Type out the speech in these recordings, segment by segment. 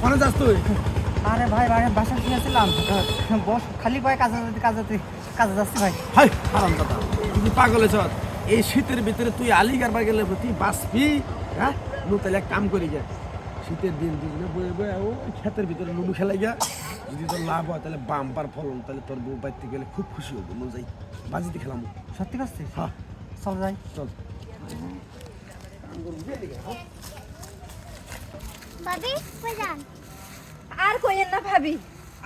কোনে যাস তুই। আরে ভাই ভাই বাসা গিয়েছিলাম বস খালি পায়ে কাজে যেতে কাজে কাজে যাচ্ছি ভাই। হাই হারাম দাদা তুই পাগল হয়েছ। এই শীতের ভিতরে তুই আলিগার বা গেলে তুই বাঁচবি হ্যাঁ? নু তাহলে এক কাম করি যা। শীতের দিন দুজনে বয়ে বয়ে ও ক্ষেতের ভিতরে লুডু খেলাই যা যদি তোর লাভ হয় তাহলে বাম্পার ফলন তাহলে তোর বউ বাড়িতে গেলে খুব খুশি হব। নু যাই বাজিতে খেলাম। সত্যি করছিস? হ্যাঁ। চল যাই। চল। আর কইেন না ভাবি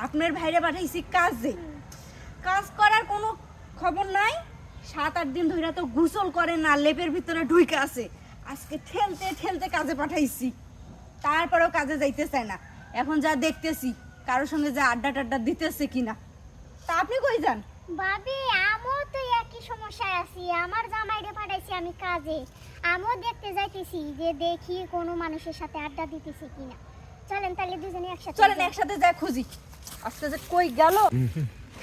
আপনার ভাইরে পাঠাইছি কাজে। কাজ করার কোনো খবর নাই? সাত আট দিন ধরে তো গোসল করে না লেপের ভিতরে ঢুইকে আছে। আজকে ঠেলতে ঠেলতে কাজে পাঠাইছি। তারপরেও কাজে যাইতে চায় না। এখন যা দেখতেছি কারোর সঙ্গে যা আড্ডা টাড্ডা দিতেছে কিনা। তা আপনি কই যান? ভাবি সমস্যায় আছি আমার জামাইরে পাঠাইছি আমি কাজে। আমিও দেখতে যাইতেছি যে দেখি কোনো মানুষের সাথে আড্ডা দিতেছি কিনা। চলেন তাহলে দুজনে একসাথে চলেন যাই। একসাথে যা খুঁজি। আজকে যে কই গেল?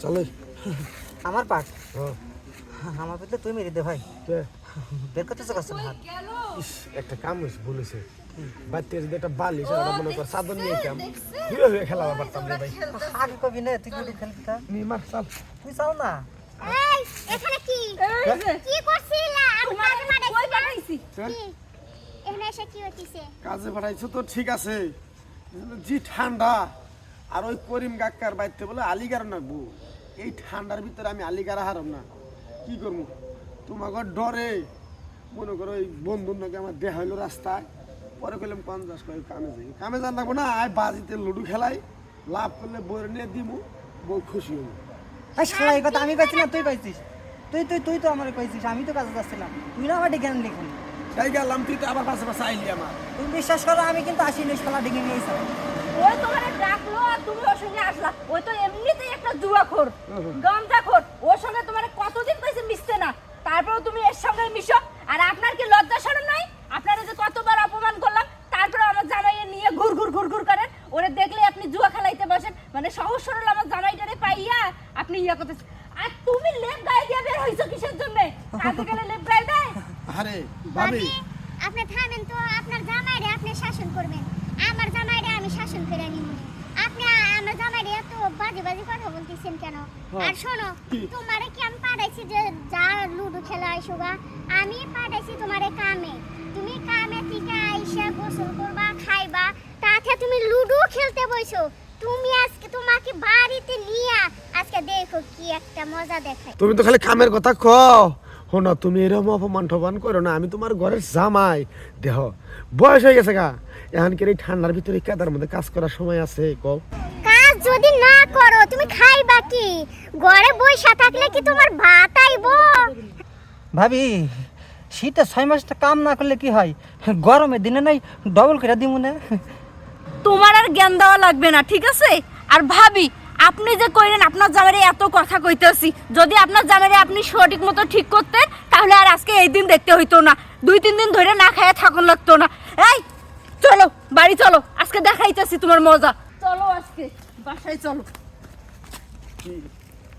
চলে। আমার পাক আমার পেতে তুই মেরে দে ভাই? বের করতেছে কাছে হাত একটা কাম হয়েছে বলেছে বাড়িতে যদি একটা বালিশ আর মনে কর চাদর নিয়ে কাম হয়ে হয়ে খেলা পারতাম রে ভাই। আগে কবি না তুই লুডু খেলবি তা। নি মার চাল। তুই চাও না? এই এখানে কি এই যে, কি করছিলা? আমি কাজে পাঠাইছি পাঠাইছি। এখানে এসে কি হইতিছে? কাজে পাঠাইছো তো ঠিক আছে। জি ঠান্ডা। আর ওই করিম কাকার বাড়িতে বলে আলিগার নাকবো। এই ঠান্ডার ভিতরে আমি আলিগার হারাম না। কি করব? তোমাকে ডরে। মনে করো ওই বন্ধুর নাকি আমার দেহ হইল রাস্তায়। পরে কইলাম কোন যাস কামে যাই। কামে যান লাগবো না আয় বাজিতে লুডু খেলাই। লাভ করলে বই নিয়ে দিমু বউ খুশি হব কথা আমি পাইছি না তুই পাইছিস তুই তুই তুই তো আমার পাইছিস আমি তো কাজে যাচ্ছিলাম। তুই না আমার ডেকে আনলি তাই গেলাম তুই তো আবার পাশে পাশে আইলি আমার। তুমি বিশ্বাস করো আমি কিন্তু আসিনি শালা ডেকে নিয়েছি ওই তোমার ডাকলো আর তুমি ওর সঙ্গে আসলা। ওই তো এমনিতেই একটা জুয়াখোর গামজাখোর ওর সঙ্গে তোমার কতদিন কইছে মিশতে না। তারপরেও তুমি এর সঙ্গে মিশো আর আপনার কি লজ্জা শরম নাই? আপনারা যে কতবার অপমান করলাম তারপরে আমার জামাইয়ে নিয়ে ঘুর ঘুর ঘুর ঘুর করেন ওরে দেখলে আপনি জুয়া খেলাইতে বসেন। মানে সহজ সরল আমার জামাইটারে পাইয়া আপনি ইয়া করতেছেন। আর তুমি লেপ গায়ে দিয়ে বের হইছো কিসের জন্য? কাজে গেলে লেপ গায়ে দেয়? আরে ভাবি আপনি থামেন তো আপনার জামাইরে আপনি শাসন করবেন। আমার জামাইরে আমি শাসন করে নিব আপনি আমার জামাইরে এত বাজে বাজে কথা বলতেছেন কেন? আর শোনো তোমারে কি আমি পাঠাইছি যে যা লুডো খেলা আইসো গা আমি পাঠাইছি তোমারে কামে। তুমি কামে থেকে আইসা গোসল করবা খাইবা তাতে তুমি লুডো খেলতে বইছো। তুমি আজকে তোমাকে বাড়িতে নিয়ে আজকে দেখো কি একটা মজা দেখাই তুমি তো খালি কামের কথা কও। হো না তুমি এরকম অপমান টপমান করো না আমি তোমার ঘরের জামাই। দেহ বয়স হয়ে গেছে গা। এখানকার এই ঠান্ডার ভিতরে কাদার মধ্যে কাজ করার সময় আছে কও? কাজ যদি না করো তুমি খাইবা কি? ঘরে বইসা থাকলে কি তোমার ভাত আইবো? ভাবি শীতে ছয় মাসটা কাম না করলে কি হয়? গরমের দিনে নাই ডবল করে দিব না। তোমার আর জ্ঞান দেওয়া লাগবে না ঠিক আছে? আর ভাবি আপনি যে কইলেন আপনার জামাইরে এত কথা কইতেছি যদি আপনার জামাইরে আপনি সঠিক মতো ঠিক করতেন তাহলে আর আজকে এই দিন দেখতে হইতো না। দুই তিন দিন ধরে না খায় থাকুন লাগতো না। এই চলো বাড়ি চলো আজকে দেখাইতেছি তোমার মজা। চলো আজকে বাসায় চলো।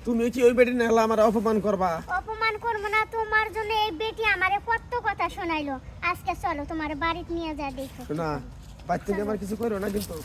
তুমি কি ওই বেটি নাহলে আমার অপমান করবা? অপমান করব না তোমার জন্য এই বেটি আমারে কত কথা শোনাইলো। আজকে চলো তোমার বাড়িতে নিয়ে যা দেখো। না বাচ্চাকে আমার কিছু করো না কিন্তু।